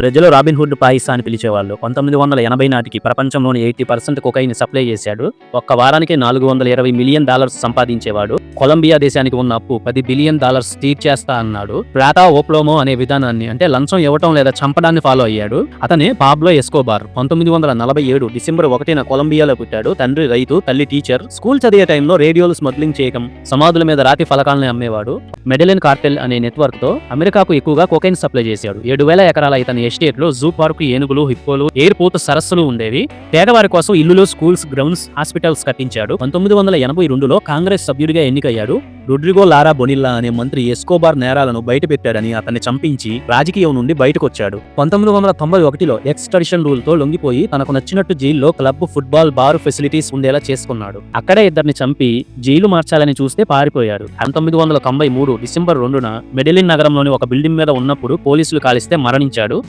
ప్రజలు robin hood పాయిసా అని పిలిచేవాళ్ళు. పంతొమ్మిది వందల ఎనభై నాటికి ప్రపంచంలోని ఎయిటీ పర్సెంట్ కొకైన్ సప్లై చేశాడు. ఒక్క వారానికి నాలుగు వందల ఇరవై మిలియన్ డాలర్స్ సంపాదించేవాడు. కొలంబియా దేశానికి ఉన్న అప్పు పది బిలియన్ డాలర్స్ తీర్చేస్తా అన్నాడు. ప్రాటా ఓప్లోమో అనే విధానాన్ని అంటే లంచం ఇవ్వటం లేదా చంపడాన్ని ఫాలో అయ్యాడు. అతనే పాబ్లో ఎస్కోబార్. పంతొమ్మిది వందల నలభై ఏడు డిసెంబర్ ఒకటిన కొలంబియాలో పుట్టాడు. తండ్రి రైతు తల్లి టీచర్. స్కూల్ చదివే టైంలో రేడియోలు స్మగ్లింగ్ చేయడం సమాధుల మీద రాతి ఫలకాలను అమ్మేవాడు. మెడలిన్ కార్టెల్ అనే నెట్వర్క్తో అమెరికాకు ఎక్కువగా కొకైన్ సప్లై చేశాడు. ఏడు వేల ఎకరాల ఇతని ఎస్టేట్లో జూ పార్క్ ఏనుగులు హిప్పోలు ఎయిర్పోర్ట్ సరస్సులు ఉండేవి. పేదవారి కోసం ఇల్లులు స్కూల్స్ గ్రౌండ్స్ హాస్పిటల్స్ కట్టించాడు. పంతొమ్మిది వందల ఎనభై రెండులో కాంగ్రెస్ సభ్యుడిగా ఎన్నికయ్యాడు. రుడ్రిగో లారా బొనిల్లా అనే మంత్రి ఎస్కోబార్ నేరాలను బయటపెట్టాడని అతన్ని చంపించి రాజకీయం నుండి బయటకొచ్చాడు. పంతొమ్మిది వందల తొంభై ఒకటిలో ఎక్స్ట్రడిషన్ రూల్తో లొంగిపోయి తనకు నచ్చినట్టు జైల్లో క్లబ్ ఫుట్బాల్ బార్ ఫెసిలిటీస్ ఉండేలా చేసుకున్నాడు. అక్కడే ఇద్దరిని చంపి జైలు మార్చాలని చూస్తే పారిపోయాడు. పంతొమ్మిది వందల తొంభై మూడు డిసెంబర్ రెండున మెడెలిన్ నగరంలోని ఒక బిల్డింగ్ మీద ఉన్నప్పుడు పోలీసులు కాలిస్తే మరణించాడు.